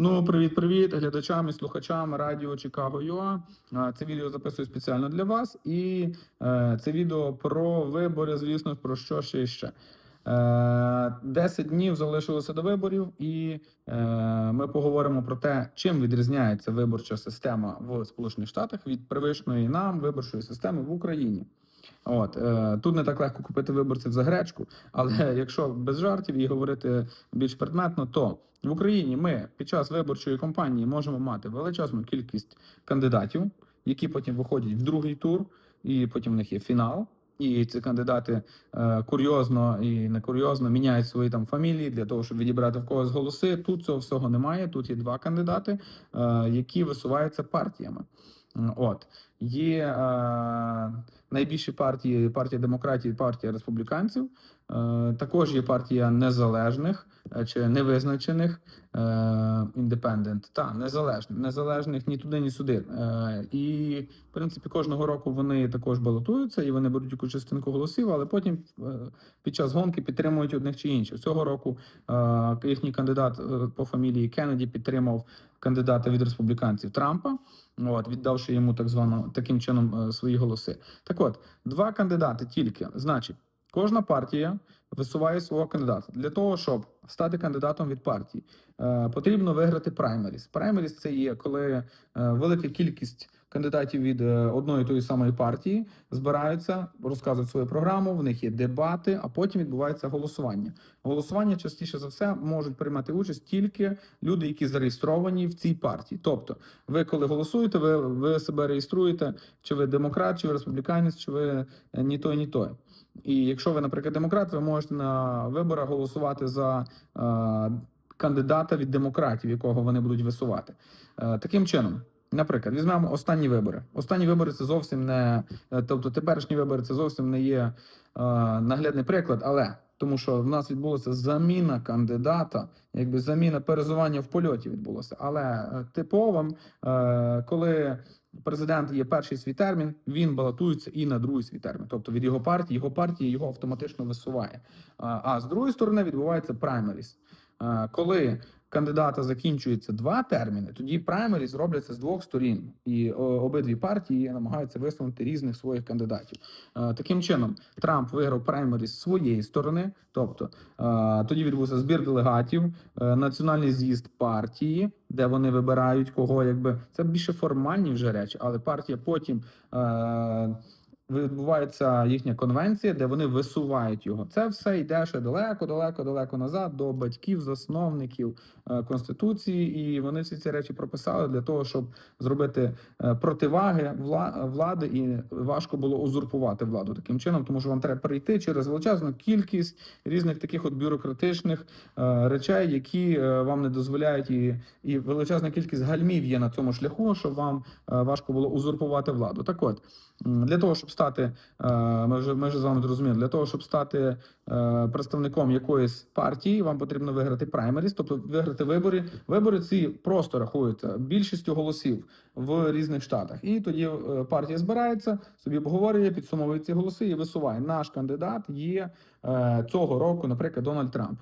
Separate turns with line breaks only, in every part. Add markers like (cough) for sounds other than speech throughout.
Ну, привіт, привіт, глядачам і слухачам радіо Чикаго ЮА. Це відео записую спеціально для вас, і е, це відео про вибори, звісно, про що ще ще. Е, 10 днів залишилося до виборів, і е, ми поговоримо про те, чим відрізняється виборча система в Сполучених Штатах від привичної нам виборчої системи в Україні. От е, тут не так легко купити виборців за гречку, але (laughs) якщо без жартів і говорити більш предметно, то в Україні ми під час виборчої кампанії можемо мати величезну кількість кандидатів, які потім виходять в другий тур, і потім в них є фінал. І ці кандидати е, курйозно і не курйозно міняють свої там фамілії для того, щоб відібрати в когось голоси. Тут цього всього немає. Тут є два кандидати, е, які висуваються партіями. От є е, найбільші партії: партія демократії, партія республіканців. Е, також є партія незалежних е, чи невизначених індепендент, та незалежних, незалежних ні туди, ні сюди. Е, і в принципі кожного року вони також балотуються і вони беруть якусь частинку голосів, але потім е, під час гонки підтримують одних чи інших. Цього року е, їхній кандидат е, по фамілії Кеннеді підтримав кандидата від республіканців Трампа. От, віддавши йому так звано таким чином е, свої голоси. Так от, два кандидати тільки. Значить, кожна партія висуває свого кандидата. Для того, щоб стати кандидатом від партії, е, потрібно виграти праймеріс. Праймеріс це є коли е, велика кількість кандидатів від е, одної тої самої партії збираються, розказують свою програму. В них є дебати, а потім відбувається голосування. Голосування частіше за все можуть приймати участь тільки люди, які зареєстровані в цій партії. Тобто, ви коли голосуєте, ви, ви себе реєструєте, чи ви демократ, чи ви республіканець, чи ви ні той, ні той. І якщо ви, наприклад, демократ, ви можете на виборах голосувати за е, кандидата від демократів, якого вони будуть висувати. Е, таким чином. Наприклад, візьмемо останні вибори. Останні вибори це зовсім не е, тобто теперішні вибори це зовсім не є е, наглядний приклад, але тому що в нас відбулася заміна кандидата, якби заміна перезування в польоті відбулося. Але типовим, е, коли президент є перший свій термін, він балотується і на другий свій термін. Тобто від його партії, його партія його автоматично висуває. А, з другої сторони відбувається праймеріс. Коли кандидата закінчується два терміни, тоді праймеріс робляться з двох сторін, і обидві партії намагаються висунути різних своїх кандидатів. Е, Таким чином, Трамп виграв праймеріс з своєї сторони, тобто е, тоді відбувся збір делегатів, е, національний з'їзд партії, де вони вибирають кого, якби це більше формальні вже речі, але партія потім. Відбувається їхня конвенція, де вони висувають його. Це все йде ще далеко, далеко, далеко назад до батьків, засновників е, конституції, і вони всі ці речі прописали для того, щоб зробити е, противаги влади, і важко було узурпувати владу таким чином, тому що вам треба перейти через величезну кількість різних таких от бюрократичних е, речей, які вам не дозволяють, і, і величезна кількість гальмів є на цьому шляху, щоб вам важко було узурпувати владу. Так от для того, щоб стати, е, ми вже ми вже з вами зрозуміли, для того, щоб стати е, представником якоїсь партії, вам потрібно виграти праймеріс, тобто виграти вибори. Вибори ці просто рахуються більшістю голосів в різних штатах. І тоді е, партія збирається, собі обговорює, підсумовує ці голоси і висуває. Наш кандидат є цього року, наприклад, Дональд Трамп.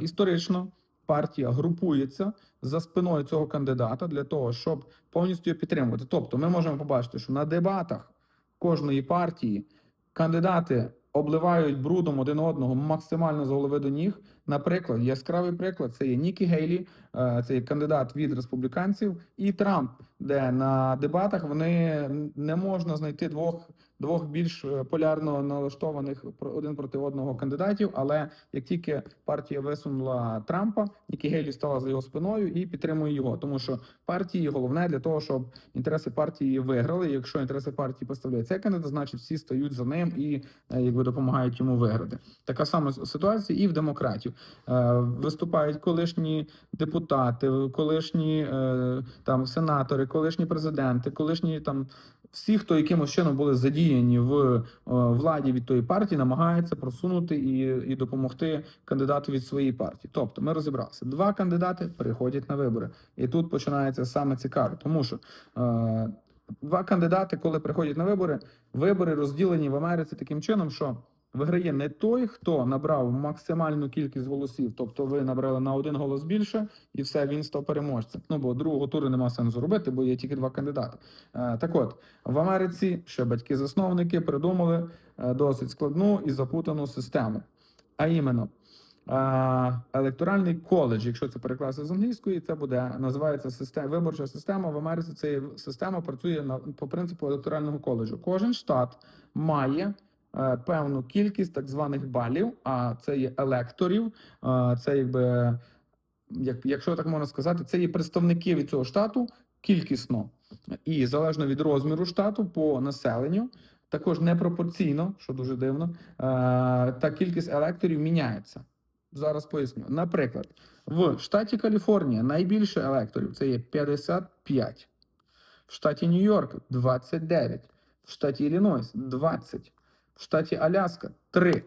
Історично. Партія групується за спиною цього кандидата для того, щоб повністю підтримувати. Тобто, ми можемо побачити, що на дебатах кожної партії кандидати обливають брудом один одного максимально з голови до ніг. Наприклад, яскравий приклад це є Нікі Гейлі, е, це є кандидат від республіканців, і Трамп, де на дебатах вони не можна знайти двох двох більш е, полярно налаштованих один проти одного кандидатів. Але як тільки партія висунула Трампа, Нікі Гейлі стала за його спиною і підтримує його, тому що партії головне для того, щоб інтереси партії виграли. Якщо інтереси партії поставляє цей кандидат, значить всі стають за ним і е, якби допомагають йому виграти. Така сама ситуація і в демократів. Е, Виступають колишні депутати, колишні там сенатори, колишні президенти, колишні там всі, хто якимось чином були задіяні в е, владі від тої партії, намагаються просунути і, і допомогти кандидату від своєї партії. Тобто, ми розібралися. Два кандидати приходять на вибори, і тут починається саме цікаве, тому що. Е, Два кандидати, коли приходять на вибори, вибори розділені в Америці таким чином, що виграє не той, хто набрав максимальну кількість голосів, тобто ви набрали на один голос більше, і все, він став переможцем. Ну бо другого туру нема сенсу робити, бо є тільки два кандидати. Е, так от в Америці ще батьки-засновники придумали е, досить складну і запутану систему. А іменно е, електоральний коледж, якщо це перекласти з англійської, це буде називається система виборча система. В Америці ця система працює на по принципу електорального коледжу. Кожен штат має певну кількість так званих балів, а це є електорів, е, це якби. Як, якщо так можна сказати, це є представники від цього штату кількісно і залежно від розміру штату по населенню, також непропорційно, що дуже дивно, е, та кількість електорів міняється. Зараз поясню. Наприклад, в штаті Каліфорнія найбільше електорів це є 55, в штаті Нью-Йорк 29, в штаті Іллінойс 20, в штаті Аляска 3.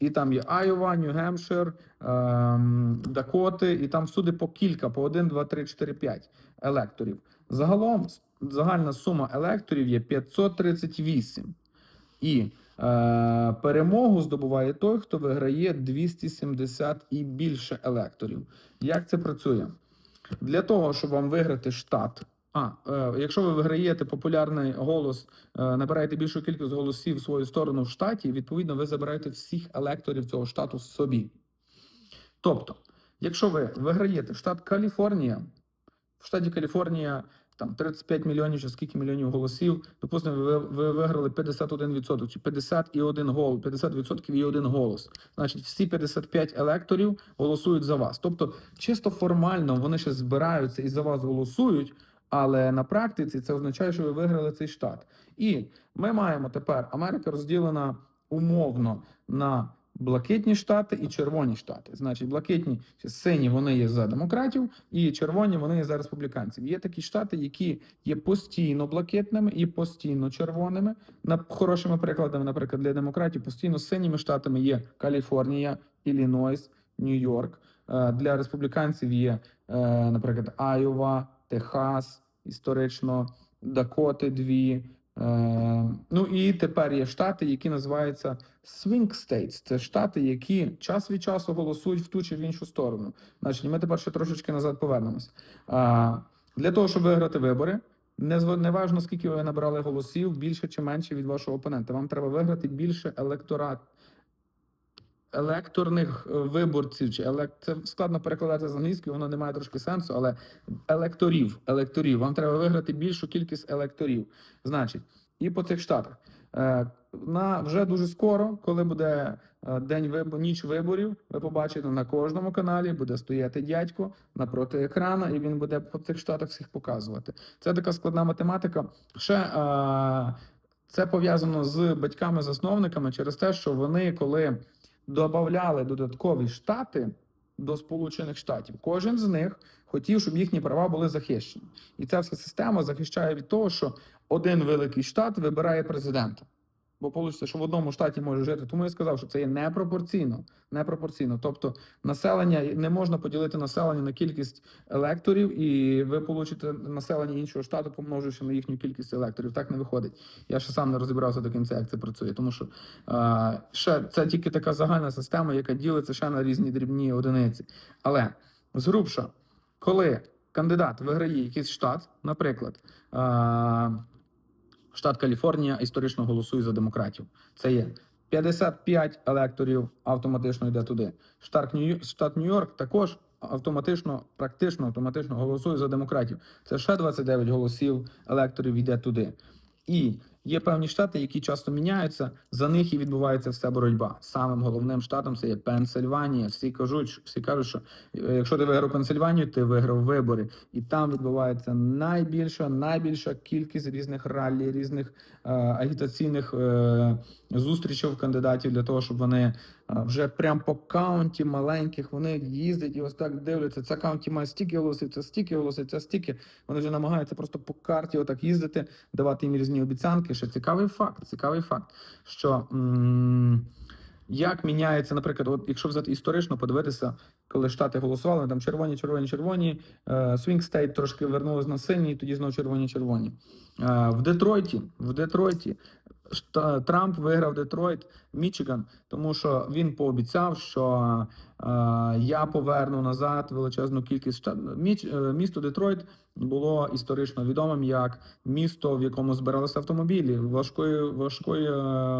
І там є Айова, Нью-Гемпшир, ем, Дакоти, і там всюди по кілька, по 1, 2, 3, 4, 5 електорів. Загалом загальна сума електорів є 538. І е, перемогу здобуває той, хто виграє 270 і більше електорів. Як це працює? Для того, щоб вам виграти штат. А, е, якщо ви виграєте популярний голос, е, набираєте більшу кількість голосів в свою сторону в штаті, відповідно, ви забираєте всіх електорів цього штату собі. Тобто, якщо ви виграєте штат Каліфорнія, в штаті Каліфорнія там 35 мільйонів чи скільки мільйонів голосів, допустимо, ви, ви виграли 51% чи 51 гол, 50% і один голос. Значить, всі 55 електорів голосують за вас. Тобто, чисто формально вони ще збираються і за вас голосують. Але на практиці це означає, що ви виграли цей штат. І ми маємо тепер Америка розділена умовно на блакитні штати і червоні штати. Значить, блакитні сині вони є за демократів, і червоні вони є за республіканців. Є такі штати, які є постійно блакитними і постійно червоними. На хорошими прикладами, наприклад, для демократів постійно синіми штатами є Каліфорнія, Іллінойс, Нью-Йорк. Е, Для республіканців є, е, наприклад, Айова, Техас, історично Дакоти дві. Е, ну і тепер є штати, які називаються swing states. Це штати, які час від часу голосують в ту чи в іншу сторону. Значить, ми тепер ще трошечки назад повернемось. А, для того, щоб виграти вибори, не, зв- скільки ви набрали голосів, більше чи менше від вашого опонента. Вам треба виграти більше електорат. Електорних е, виборців, чи елек... це складно перекладати з англійської, воно не має трошки сенсу, але електорів, електорів. Вам треба виграти більшу кількість електорів. Значить, і по цих штатах. Е, на вже дуже скоро, коли буде е, день вибор, ніч виборів, ви побачите на кожному каналі буде стояти дядько напроти екрана, і він буде по цих штатах всіх показувати. Це така складна математика. Ще е, це пов'язано з батьками-засновниками через те, що вони коли додавали додаткові штати до Сполучених Штатів, кожен з них хотів, щоб їхні права були захищені. І ця вся система захищає від того, що один великий штат вибирає президента. Бо вийде, що в одному штаті може жити. Тому я сказав, що це є непропорційно. Непропорційно. Тобто населення не можна поділити населення на кількість електорів, і ви получите населення іншого штату, помноживши на їхню кількість електорів. Так не виходить. Я ще сам не розібрався до кінця, як це працює. Тому що е, ще це тільки така загальна система, яка ділиться ще на різні дрібні одиниці. Але згрубша, коли кандидат виграє якийсь штат, наприклад. Е, штат Каліфорнія історично голосує за демократів. Це є 55 електорів автоматично йде туди. Штат Нью- штат Нью-Йорк також автоматично, практично автоматично голосує за демократів. Це ще 29 голосів електорів йде туди. І є певні штати, які часто міняються. За них і відбувається вся боротьба. Самим головним штатом це є Пенсильванія. Всі кажуть, всі кажуть, що е, якщо ти виграв Пенсильванію, ти виграв вибори, і там відбувається найбільша, найбільша кількість різних раллі, різних е, агітаційних е, зустрічей кандидатів для того, щоб вони е, вже прям по каунті маленьких вони їздять і ось так дивляться. Це каунті має стільки голосів, це стільки голосів, це стільки. Вони вже намагаються просто по карті отак їздити, давати їм різні обіцянки. Ще цікавий факт, цікавий факт, що. м, як міняється, наприклад, от якщо взяти історично подивитися, коли штати голосували, там червоні, червоні, червоні, Свінг Стейт трошки вернулись на сині, і тоді знову червоні, червоні. Е, В Детройті, в Детройті Трамп виграв Детройт, Мічиган, тому що він пообіцяв, що е, я поверну назад величезну кількість штат. Міч, е, місто Детройт було історично відомим як місто, в якому збиралися автомобілі, важкої важкої е,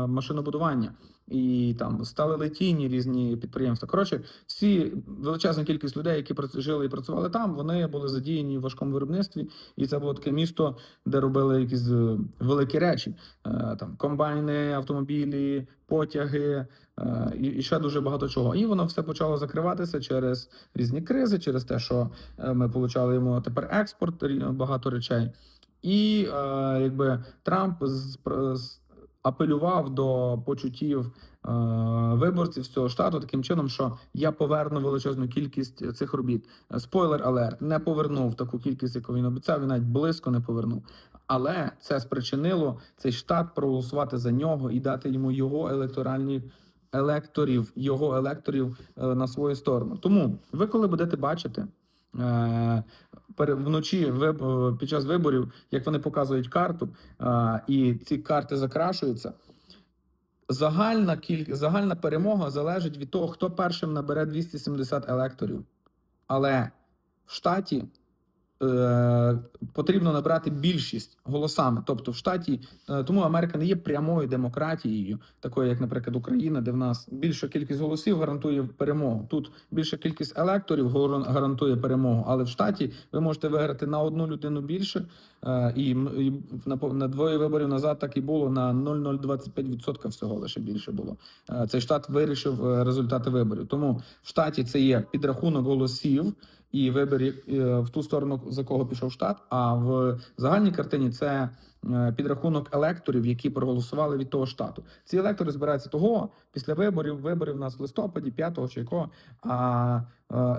машинобудування. І там стали летійні різні підприємства. Коротше, всі величезна кількість людей, які жили і працювали там, вони були задіяні в важкому виробництві, і це було таке місто, де робили якісь е, великі речі. Там комбайни, автомобілі, потяги е, і, ще дуже багато чого. І воно все почало закриватися через різні кризи, через те, що е, ми получали тепер експорт багато речей. І е, якби Трамп апелював до почуттів виборців цього штату таким чином, що я поверну величезну кількість цих робіт. Спойлер алерт, не повернув таку кількість, яку він обіцяв, він навіть близько не повернув. Але це спричинило цей штат проголосувати за нього і дати йому його електоральні електорів, його електорів е, на свою сторону. Тому ви, коли будете бачити е, вночі е, під час виборів, як вони показують карту, і ці карти закрашуються. Загальна кіль... загальна перемога залежить від того, хто першим набере 270 електорів. Але в штаті е, потрібно набрати більшість голосами. Тобто, в штаті е, тому Америка не є прямою демократією, такою як, наприклад, Україна, де в нас більша кількість голосів гарантує перемогу. Тут більша кількість електорів гарантує перемогу. Але в штаті ви можете виграти на одну людину більше, е, і, і на, двоє виборів назад так і було на 0,025% всього лише більше було. Цей штат вирішив результати виборів. Тому в штаті це є підрахунок голосів і вибір е, в ту сторону, за кого пішов штат. А в загальній картині це е, підрахунок електорів, які проголосували від того штату. Ці електори збираються того після виборів. Виборів у нас в листопаді, 5 чи якого, а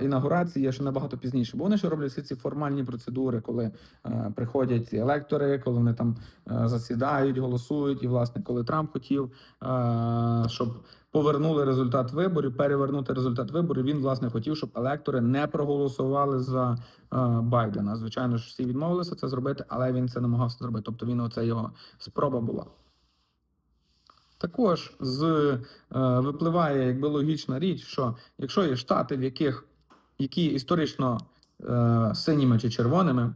інаугурації є ще набагато пізніше. Бо вони ще роблять всі ці формальні процедури, коли е, приходять електори, коли вони там е, засідають, голосують. І власне, коли Трамп хотів, е, щоб повернули результат виборів, перевернути результат виборів. Він власне хотів, щоб електори не проголосували за е, Байдена. Звичайно ж, всі відмовилися це зробити, але він це намагався зробити. Тобто він оце його спроба була. Також з е, випливає якби логічна річ, що якщо є штати, в яких які історично е, синіми чи червоними,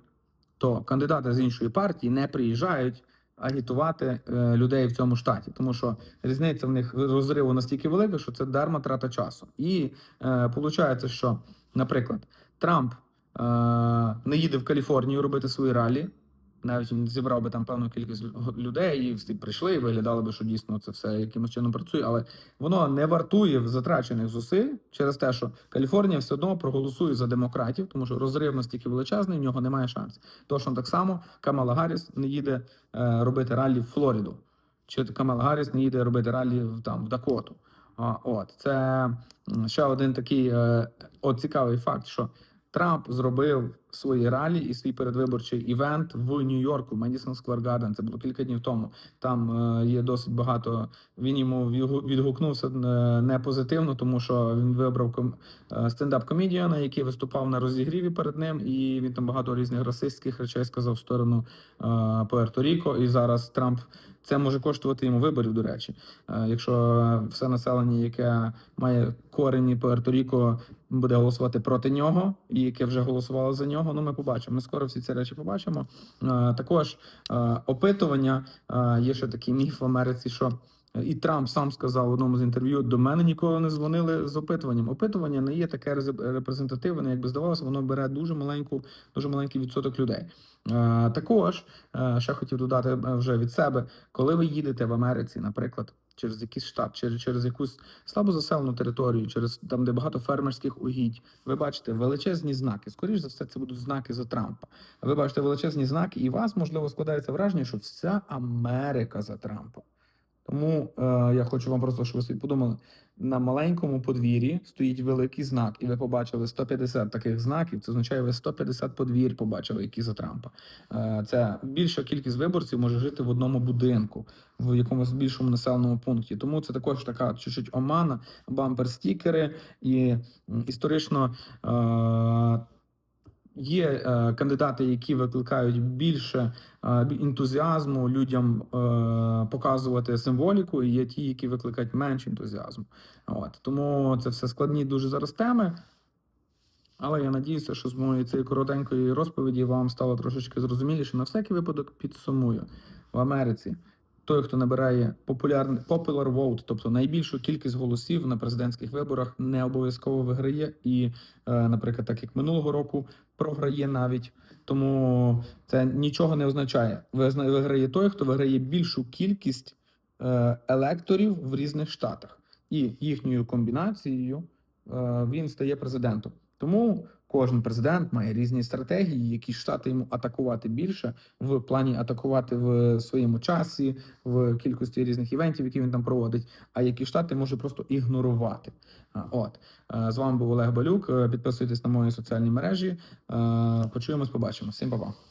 то кандидати з іншої партії не приїжджають агітувати е, людей в цьому штаті, тому що різниця в них розриву настільки велика, що це дарма трата часу. І е, виходить, що, наприклад, Трамп е, не їде в Каліфорнію робити свої ралі. Навіть він зібрав би там певну кількість людей, і всі прийшли, і виглядало би, що дійсно це все якимось чином працює, але воно не вартує затрачених зусиль через те, що Каліфорнія все одно проголосує за демократів, тому що розрив настільки величезний, в нього немає шансів. Точно так само Камала Гарріс не їде е, робити раллі в Флориду, чи Камала Гарріс не їде робити раллі в там в Дакоту. От це ще один такий е, от цікавий факт, що Трамп зробив свої ралі і свій передвиборчий івент в Нью-Йорку, Madison Square Garden. Це було кілька днів тому. Там е, є досить багато. Він йому відгу- відгукнувся е, не позитивно, тому що він вибрав е, стендап-комедіана, який виступав на розігріві перед ним, і він там багато різних расистських речей сказав в сторону е, Пуерто-Ріко. І зараз Трамп це може коштувати йому виборів. До речі, Е, якщо все населення, яке має корені Пуерто-Ріко, буде голосувати проти нього, і яке вже голосувало за нього. Ну, ми побачимо. Ми скоро всі ці речі побачимо. Е, також е, опитування є ще такий міф в Америці, що. І Трамп сам сказав в одному з інтерв'ю: до мене ніколи не дзвонили з опитуванням. Опитування не є таке рез- репрезентативне, як би здавалося, воно бере дуже маленьку, дуже маленький відсоток людей. Е, також е, ще хотів додати е, вже від себе, коли ви їдете в Америці, наприклад, через якийсь штат, через, через якусь слабо заселену територію, через там, де багато фермерських угідь, ви бачите величезні знаки. Скоріше за все, це будуть знаки за Трампа. Ви бачите величезні знаки, і вас можливо складається враження, що вся Америка за Трампа. Тому е, я хочу вам просто, щоб ви собі подумали, на маленькому подвір'ї стоїть великий знак, і ви побачили 150 таких знаків. Це означає, ви 150 подвір'я побачили, які за Трампа. Е, це більша кількість виборців може жити в одному будинку, в якомусь більшому населеному пункті. Тому це також така чуть-чуть омана, бампер-стікери і історично. Е, Є е, кандидати, які викликають більше е, ентузіазму людям е, показувати символіку, і є ті, які викликають менше ентузіазму. От тому це все складні дуже зараз теми. Але я надіюся, що з моєї цієї коротенької розповіді вам стало трошечки зрозуміліше. На всякий випадок підсумую в Америці. Той, хто набирає популярний popular vote, тобто найбільшу кількість голосів на президентських виборах, не обов'язково виграє. І, наприклад, так як минулого року, програє навіть. Тому це нічого не означає. Виграє той, хто виграє більшу кількість е, електорів в різних штатах, і їхньою комбінацією е, він стає президентом. Тому кожен президент має різні стратегії, які штати йому атакувати більше в плані атакувати в своєму часі, в кількості різних івентів, які він там проводить, а які штати може просто ігнорувати. От з вами був Олег Балюк. Е, Підписуйтесь на мої соціальні мережі. Е, Почуємось, побачимо. Всім па-па.